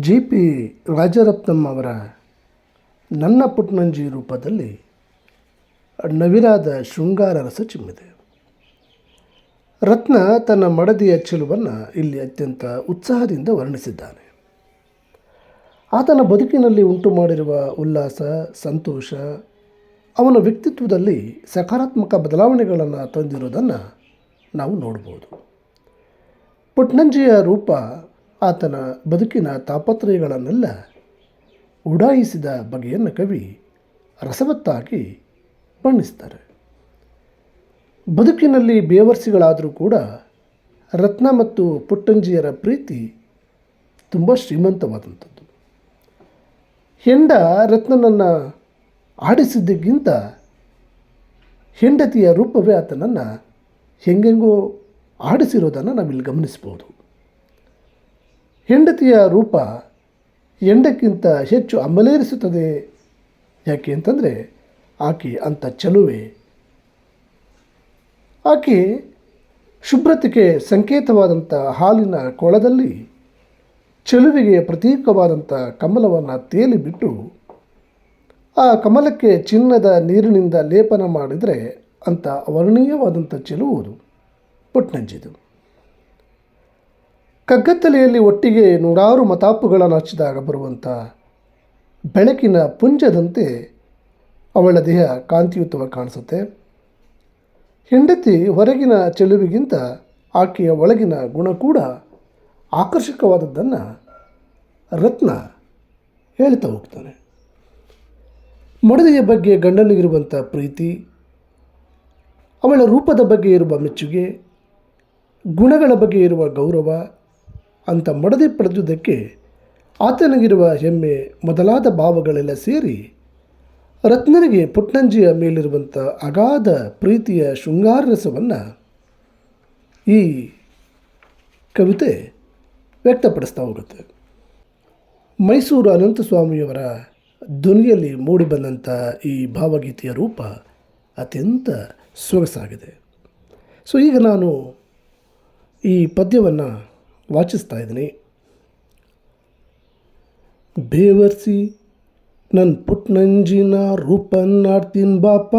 G P Rajaratnam ಅವರ ನನ್ನ ಪುಟ್ನಂಜಿ ರೂಪದಲ್ಲಿ ನವಿರಾದ ಶೃಂಗಾರ ರಸ ಚಿಮ್ಮಿದೆ. ರತ್ನ ತನ್ನ ಮಡದಿಯ ಚೆಲುವನ್ನು ಇಲ್ಲಿ ಅತ್ಯಂತ ಉತ್ಸಾಹದಿಂದ ವರ್ಣಿಸಿದ್ದಾನೆ. ಆತನ ಬದುಕಿನಲ್ಲಿ ಉಂಟು ಮಾಡಿರುವ ಉಲ್ಲಾಸ, ಸಂತೋಷ, ಅವನ ವ್ಯಕ್ತಿತ್ವದಲ್ಲಿ ಸಕಾರಾತ್ಮಕ ಬದಲಾವಣೆಗಳನ್ನು ತಂದಿರೋದನ್ನು ನಾವು ನೋಡ್ಬೋದು. ಪುಟ್ನಂಜಿಯ ರೂಪ ಆತನ ಬದುಕಿನ ತಾಪತ್ರಯಗಳನ್ನೆಲ್ಲ ಉಡಾಯಿಸಿದ ಬಗೆಯನ್ನು ಕವಿ ರಸವತ್ತಾಗಿ ಬಣ್ಣಿಸ್ತಾರೆ. ಬದುಕಿನಲ್ಲಿ ಬೇವರ್ಸಿಗಳಾದರೂ ಕೂಡ ರತ್ನ ಮತ್ತು ಪುಟ್ಟಂಜಿಯರ ಪ್ರೀತಿ ತುಂಬ ಶ್ರೀಮಂತವಾದಂಥದ್ದು. ಹೆಂಡ ರತ್ನನನ್ನು ಆಡಿಸಿದ್ದಕ್ಕಿಂತ ಹೆಂಡತಿಯ ರೂಪವೇ ಆತನನ್ನು ಹೆಂಗೆಂಗೋ ಆಡಿಸಿರೋದನ್ನು ನಾವಿಲ್ಲಿ ಗಮನಿಸ್ಬೋದು. ಹೆಂಡತಿಯ ರೂಪ ಎಂಡಕ್ಕಿಂತ ಹೆಚ್ಚು ಅಮಲೇರಿಸುತ್ತದೆ. ಯಾಕೆ ಅಂತಂದರೆ ಆಕೆ ಅಂಥ ಚಲುವೆ. ಆಕೆ ಶುಭ್ರತೆಗೆ ಸಂಕೇತವಾದಂಥ ಹಾಲಿನ ಕೊಳದಲ್ಲಿ ಚೆಲುವಿಗೆ ಪ್ರತೀಕವಾದಂಥ ಕಮಲವನ್ನು ತೇಲಿಬಿಟ್ಟು ಆ ಕಮಲಕ್ಕೆ ಚಿನ್ನದ ನೀರಿನಿಂದ ಲೇಪನ ಮಾಡಿದರೆ ಅಂಥ ಅವರ್ಣೀಯವಾದಂಥ ಚೆಲುವುದು ಪುಟ್ನಂಜಿದು. ಕಗ್ಗತ್ತಲೆಯಲ್ಲಿ ಒಟ್ಟಿಗೆ ನೂರಾರು ಮತಾಪುಗಳನ್ನು ಹಚ್ಚಿದಾಗ ಬರುವಂಥ ಬೆಳಕಿನ ಪುಂಜದಂತೆ ಅವಳ ದೇಹ ಕಾಂತಿಯುತವಾಗಿ ಕಾಣಿಸುತ್ತೆ. ಹೆಂಡತಿ ಹೊರಗಿನ ಚೆಲುವಿಗಿಂತ ಆಕೆಯ ಒಳಗಿನ ಗುಣ ಕೂಡ ಆಕರ್ಷಕವಾದದ್ದನ್ನು ರತ್ನ ಹೇಳ್ತಾ ಹೋಗ್ತಾನೆ. ಮಡದೆಯ ಬಗ್ಗೆ ಗಂಡನಿಗಿರುವಂಥ ಪ್ರೀತಿ, ಅವಳ ರೂಪದ ಬಗ್ಗೆ ಇರುವ ಮೆಚ್ಚುಗೆ, ಗುಣಗಳ ಬಗ್ಗೆ ಇರುವ ಗೌರವ ಅಂಥ ಮಡದಿ ಪಡೆದುದಕ್ಕೆ ಆತನಿಗಿರುವ ಹೆಮ್ಮೆ ಮೊದಲಾದ ಭಾವಗಳೆಲ್ಲ ಸೇರಿ ರತ್ನನಿಗೆ ಪುಟ್ನಂಜಿಯ ಮೇಲಿರುವಂಥ ಅಗಾಧ ಪ್ರೀತಿಯ ಶೃಂಗಾರ ರಸವನ್ನು ಈ ಕವಿತೆ ವ್ಯಕ್ತಪಡಿಸ್ತಾ ಹೋಗುತ್ತೆ. ಮೈಸೂರು ಅನಂತಸ್ವಾಮಿಯವರ ಧ್ವನಿಯಲ್ಲಿ ಮೂಡಿಬಂದಂಥ ಈ ಭಾವಗೀತೆಯ ರೂಪ ಅತ್ಯಂತ ಸೊಗಸಾಗಿದೆ. ಸೊ ಈಗ ನಾನು ಈ ಪದ್ಯವನ್ನು ವಾಚಿಸ್ತಾ ಇದ್ದೀನಿ. ಬೇವರ್ಸಿ ನನ್ನ ಪುಟ್ನಂಜಿನ ರೂಪನ್ನಾಡ್ತೀನಿ ಬಾಪ.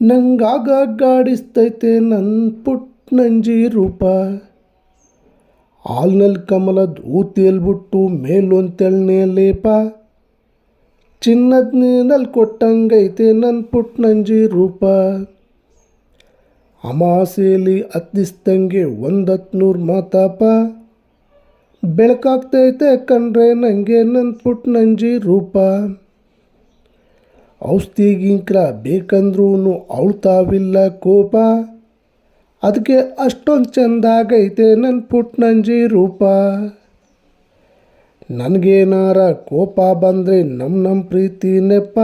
ನಂಗಾಗ ಗಾಡಿಸ್ತೈತೆ ನನ್ನ ಪುಟ್ನಂಜಿ ರೂಪ. ಹಾಲ್ನಲ್ಲಿ ಕಮಲದ ಊತಿಯಲ್ಬಿಟ್ಟು ಮೇಲೊಂತೆಳ್ನೇ ಲೇಪ. ಚಿನ್ನದ ನೀನಲ್ಲಿ ಕೊಟ್ಟಂಗೈತೆ ನನ್ನ ಪುಟ್ನಂಜಿ ರೂಪ. ಅಮಾಸೆಯಲ್ಲಿ ಹತ್ತಿಸ್ದಂಗೆ ಒಂದತ್ನೂರು ಮಾತಾಪ. ಬೆಳಕಾಗ್ತೈತೆ ಕಂಡ್ರೆ ನನಗೆ ನನ್ನ ಪುಟ್ನಂಜಿ ರೂಪ. ಔಷಧಿಗಿಂಕ್ರ ಬೇಕಂದ್ರೂ ಅವಳ್ತಾವಿಲ್ಲ ಕೋಪ. ಅದಕ್ಕೆ ಅಷ್ಟೊಂದು ಚೆಂದಾಗೈತೆ ನನ್ನ ಪುಟ್ನಂಜಿ ರೂಪ. ನನಗೇನಾರ ಕೋಪ ಬಂದರೆ ನಮ್ಮ ನಮ್ಮ ಪ್ರೀತಿ ನೆಪ.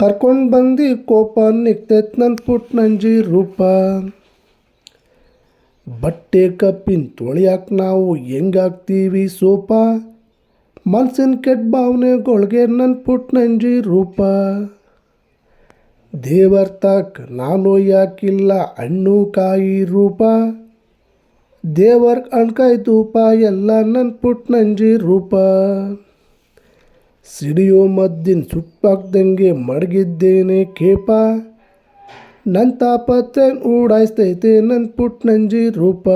ಕರ್ಕೊಂಡು ಬಂದು ಕೋಪ ನಿಕ್ತೈತೆ ನನ್ನ ಪುಟ್ನಂಜಿ ರೂಪ. ಬಟ್ಟೆ ಕಪ್ಪಿನ ತೊಳಿಯಾಕೆ ನಾವು ಹೆಂಗಾಗ್ತೀವಿ ಸೋಪ? ಮನ್ಸಿನ ಕೆಟ್ಟ ಭಾವನೆಗೊಳಗೆ ನನ್ನ ಪುಟ್ನಂಜಿ ರೂಪ. ದೇವರ್ತಾಕ್ ನಾನು ಯಾಕಿಲ್ಲ ಹಣ್ಣು ಕಾಯಿ ರೂಪ. ದೇವರ್ ಅಣ್ಕಾಯಿ ತೂಪ ಎಲ್ಲ ನನ್ನ ಪುಟ್ನಂಜಿ ರೂಪ. ಸಿಡಿಯೋ ಮದ್ದಿನ ಸುಟ್ಟಾಕ್ದಂಗೆ ಮಡಗಿದ್ದೇನೆ ಕೇಪ. ನನ್ನ ತಾಪತ್ತೆ ಓಡಾಯಿಸ್ತೈತೆ ನನ್ನ ಪುಟ್ ನಂಜಿ ರೂಪ.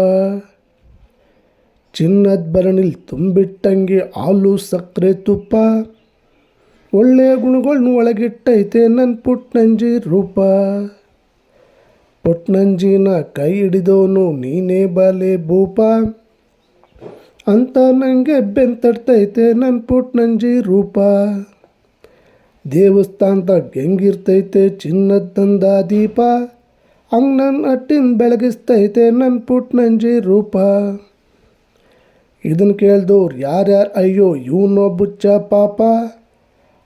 ಚಿನ್ನದ ಬರಣಿಲ್ ತುಂಬಿಟ್ಟಂಗೆ ಹಾಲು ಸಕ್ಕರೆ ತುಪ್ಪ. ಒಳ್ಳೆಯ ಗುಣಗಳ್ನು ಒಳಗಿಟ್ಟೈತೆ ನನ್ನ ಪುಟ್ ನಂಜಿ ರೂಪ. ಪುಟ್ನಂಜಿನ ಕೈ ಹಿಡಿದವನು ನೀನೇ ಬಾಲೆ ಭೂಪ. ಅಂತ ನನಗೆ ಬೆಂತಡ್ತೈತೆ ನನ್ನ ಪುಟ್ನಂಜಿ ರೂಪ. ದೇವಸ್ಥಾನದಾಗ ಹೆಂಗಿರ್ತೈತೆ ಚಿನ್ನದ ತಂದ ದೀಪ. ಹಂಗೆ ನನ್ನ ಅಟ್ಟಿನ ಬೆಳಗಿಸ್ತೈತೆ ನನ್ನ ಪುಟ್ನಂಜಿ ರೂಪ. ಇದನ್ನು ಕೇಳ್ದವ್ರು ಯಾರ್ಯಾರು, ಅಯ್ಯೋ, ಇವನೋ ಬುಚ್ಚ ಪಾಪ.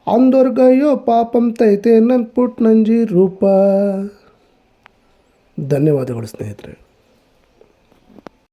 ಅಂದೋರ್ಗಯ್ಯೋ ಪಾಪಂತೈತೆ ನನ್ನ ಪುಟ್ನಂಜಿ ರೂಪ. ಧನ್ಯವಾದಗಳು ಸ್ನೇಹಿತರೆ.